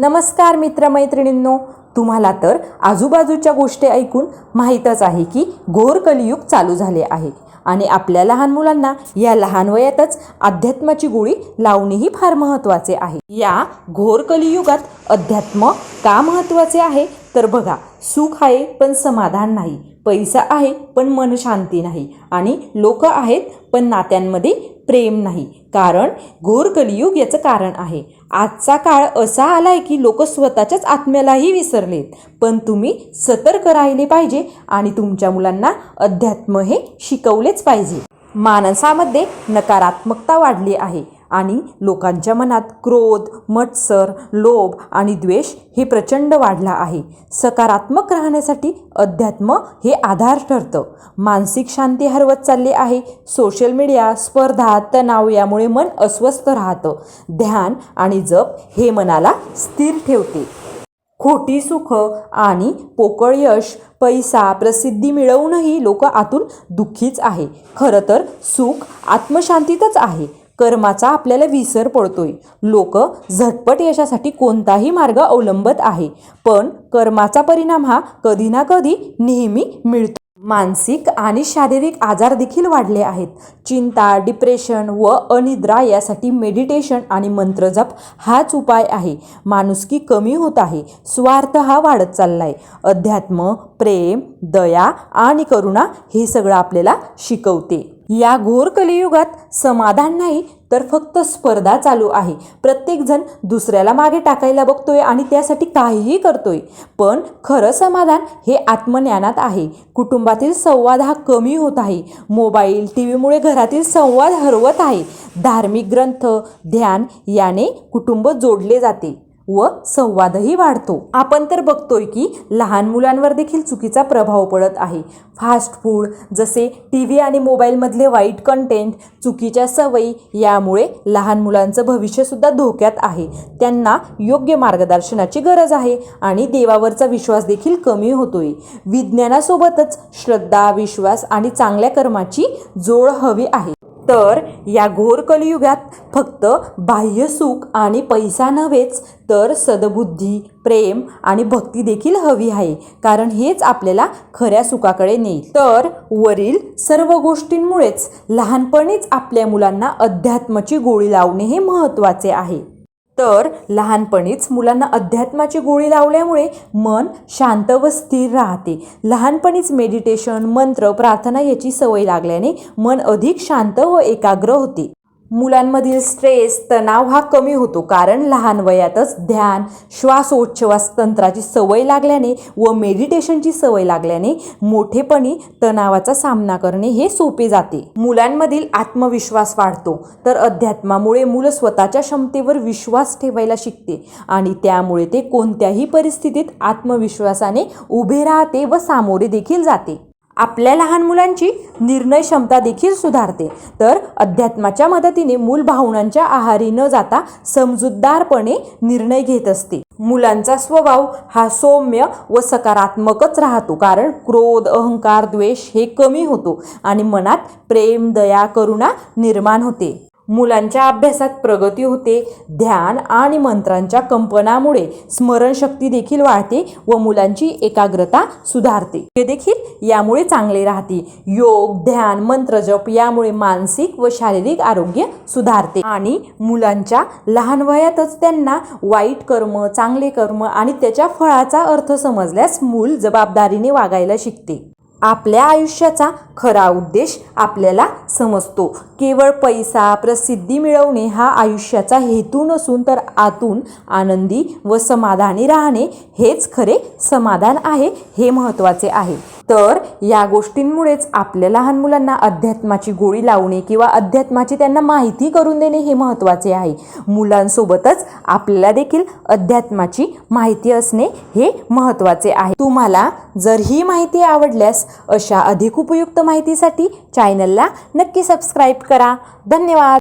नमस्कार मित्रमैत्रिणींनो तुम्हाला तर आजूबाजूच्या गोष्टी ऐकून माहीतच आहे की घोर कलियुग चालू झाले आहे आणि आपल्या लहान मुलांना या लहान वयातच अध्यात्माची गोळी लावणेही फार महत्त्वाचे आहे. या घोर कलियुगात अध्यात्म का महत्त्वाचे आहे? तर बघा सुख आहे पण समाधान नाही. पैसा आहे पण मन शांती नाही. आणि लोक आहेत पण नात्यांमध्ये प्रेम नाही. कारण घोर कलियुग याचं कारण आहे. आजचा काळ असा आलाय की लोक स्वतःच्याच आत्म्यालाही विसरलेत. पण तुम्ही सतर्क राहिले पाहिजे आणि तुमच्या मुलांना अध्यात्म हे शिकवलेच पाहिजे. माणसामध्ये नकारात्मकता वाढली आहे. आणि लोकांच्या मनात क्रोध मत्सर लोभ आणि द्वेष हे प्रचंड वाढला आहे. सकारात्मक राहण्यासाठी अध्यात्म हे आधार ठरतं. मानसिक शांती हरवत चालली आहे. सोशल मीडिया स्पर्धा तणाव यामुळे मन अस्वस्थ राहतं. ध्यान आणि जप हे मनाला स्थिर ठेवते. खोटी सुख आणि पोकळ यश पैसा प्रसिद्धी मिळवूनही लोक आतून दुःखीच आहे. खरं तर सुख आत्मशांतीतच आहे. कर्माचा आपल्याला विसर पडतोय. लोक झटपट यशासाठी कोणताही मार्ग अवलंबत आहे पण कर्माचा परिणाम हा कधी ना कधी नेहमी मिळतो. मानसिक आणि शारीरिक आजार देखील वाढले आहेत. चिंता डिप्रेशन व अनिद्रा यासाठी मेडिटेशन आणि मंत्रजप हाच उपाय आहे. माणुसकी कमी होत आहे स्वार्थ हा वाढत चालला आहे अध्यात्म प्रेम दया आणि करुणा हे सगळं आपल्याला शिकवते. या घोर कलियुगात समाधान नाही तर फक्त स्पर्धा चालू आहे. प्रत्येकजण दुसऱ्याला मागे टाकायला बघतोय आणि त्यासाठी काहीही करतोय. पण खरं समाधान हे आत्मज्ञानात आहे. कुटुंबातील संवाद हा कमी होत आहे. मोबाईल टी व्हीमुळे घरातील संवाद हरवत आहे. धार्मिक ग्रंथ ध्यान याने कुटुंब जोडले जाते. व संवादही वाढतो. आपण तर बघतोय की लहान मुलांवर देखील चुकीचा प्रभाव पडत आहे. फास्ट फूड जसे टी व्ही आणि मोबाईलमधले वाईट कंटेंट चुकीच्या सवयी यामुळे लहान मुलांचं भविष्यसुद्धा धोक्यात आहे. त्यांना योग्य मार्गदर्शनाची गरज आहे आणि देवावरचा विश्वास देखील कमी होतोय. विज्ञानासोबतच श्रद्धा विश्वास आणि चांगल्या कर्माची जोड हवी आहे. तर या घोर कलियुगात फक्त बाह्य सुख आणि पैसा नव्हेच तर सद्बुद्धी प्रेम आणि भक्ती देखील हवी आहे कारण हेच आपल्याला खऱ्या सुखाकडे नेईल. तर वरील सर्व गोष्टींमुळेच लहानपणीच आपल्या मुलांना अध्यात्माची गोळी लावणे हे महत्त्वाचे आहे. तर लहानपणीच मुलांना अध्यात्माची गोळी लावल्यामुळे मन शांत व स्थिर राहते. लहानपणीच मेडिटेशन मंत्र प्रार्थना याची सवय लागल्याने मन अधिक शांत व एकाग्र होते. मुलांमधील स्ट्रेस तणाव हा कमी होतो. कारण लहान वयातच ध्यान श्वासोच्छवास तंत्राची सवय लागल्याने व मेडिटेशनची सवय लागल्याने मोठेपणी तणावाचा सामना करणे हे सोपे जाते. मुलांमधील आत्मविश्वास वाढतो. तर अध्यात्मामुळे मुलं स्वतःच्या क्षमतेवर विश्वास ठेवायला शिकते आणि त्यामुळे ते कोणत्याही परिस्थितीत आत्मविश्वासाने उभे राहते व सामोरे देखील जाते. आपल्या लहान मुलांची निर्णय क्षमता देखील सुधारते. तर अध्यात्माच्या मदतीने मूल भावनांच्या आहारी न जाता समजूतदारपणे निर्णय घेत असते. मुलांचा स्वभाव हा सौम्य व सकारात्मकच राहतो. कारण क्रोध अहंकार द्वेष हे कमी होतो आणि मनात प्रेम दया करुणा निर्माण होते. मुलांच्या अभ्यासात प्रगती होते. ध्यान आणि मंत्रांच्या कंपनामुळे स्मरणशक्ती देखील वाढते व मुलांची एकाग्रता सुधारते. हे देखील यामुळे चांगले राहते. योग ध्यान मंत्रजप यामुळे मानसिक व शारीरिक आरोग्य सुधारते आणि मुलांच्या लहान वयातच त्यांना वाईट कर्म चांगले कर्म आणि त्याच्या फळाचा अर्थ समजल्यास मूल जबाबदारीने वागायला शिकते. आपल्या आयुष्याचा खरा उद्देश आपल्याला समजतो. केवळ पैसा प्रसिद्धी मिळवणे हा आयुष्याचा हेतू नसून तर आतून आनंदी व समाधानी राहणे हेच खरे समाधान आहे हे महत्त्वाचे आहे. तर या गोष्टींमुळेच आपल्या लहान मुलांना अध्यात्माची गोळी लावणे किंवा अध्यात्माची त्यांना माहिती करून देणे हे महत्त्वाचे आहे. मुलांसोबतच आपल्याला देखील अध्यात्माची माहिती असणे हे महत्त्वाचे आहे. तुम्हाला जर ही माहिती आवडल्यास अशा अधिक उपयुक्त माहितीसाठी चॅनलला नक्की सबस्क्राईब करा. धन्यवाद!